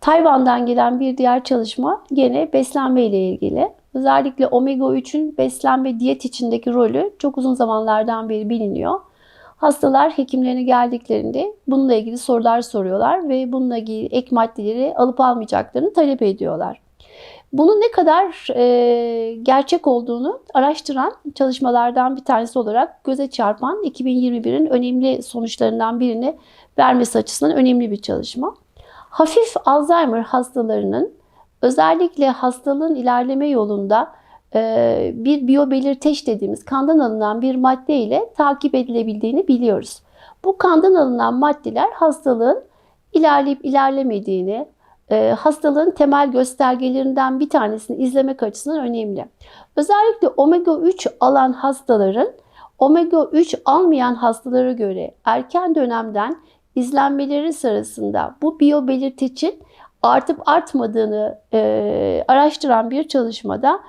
Tayvan'dan gelen bir diğer çalışma gene beslenme ile ilgili. Özellikle omega 3'ün beslenme diyet içindeki rolü çok uzun zamanlardan beri biliniyor. Hastalar hekimlerine geldiklerinde bununla ilgili sorular soruyorlar ve bununla ilgili ek maddeleri alıp almayacaklarını talep ediyorlar. Bunun ne kadar e, gerçek olduğunu araştıran çalışmalardan bir tanesi olarak göze çarpan 2021'in önemli sonuçlarından birini vermesi açısından önemli bir çalışma. Hafif Alzheimer hastalarının özellikle hastalığın ilerleme yolunda bir biyobelirteç dediğimiz kandan alınan bir madde ile takip edilebildiğini biliyoruz. Bu kandan alınan maddeler hastalığın ilerleyip ilerlemediğini, hastalığın temel göstergelerinden bir tanesini izlemek açısından önemli. Özellikle omega 3 alan hastaların omega 3 almayan hastalara göre erken dönemden izlenmeleri sırasında bu biyobelirtecin artıp artmadığını e, araştıran bir çalışmada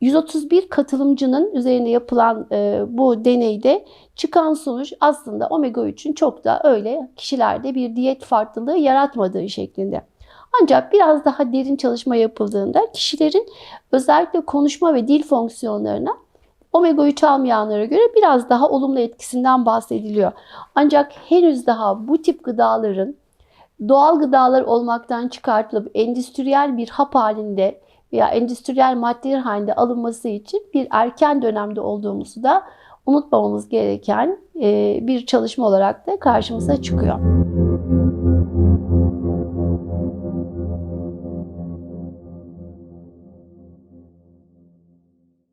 131 katılımcının üzerinde yapılan e, bu deneyde çıkan sonuç aslında omega 3'ün çok da öyle kişilerde bir diyet farklılığı yaratmadığı şeklinde. Ancak biraz daha derin çalışma yapıldığında kişilerin özellikle konuşma ve dil fonksiyonlarına omega 3 almayanlara göre biraz daha olumlu etkisinden bahsediliyor. Ancak henüz daha bu tip gıdaların doğal gıdalar olmaktan çıkartılıp endüstriyel bir hap halinde veya endüstriyel maddeler halinde alınması için bir erken dönemde olduğumuzu da unutmamamız gereken bir çalışma olarak da karşımıza çıkıyor.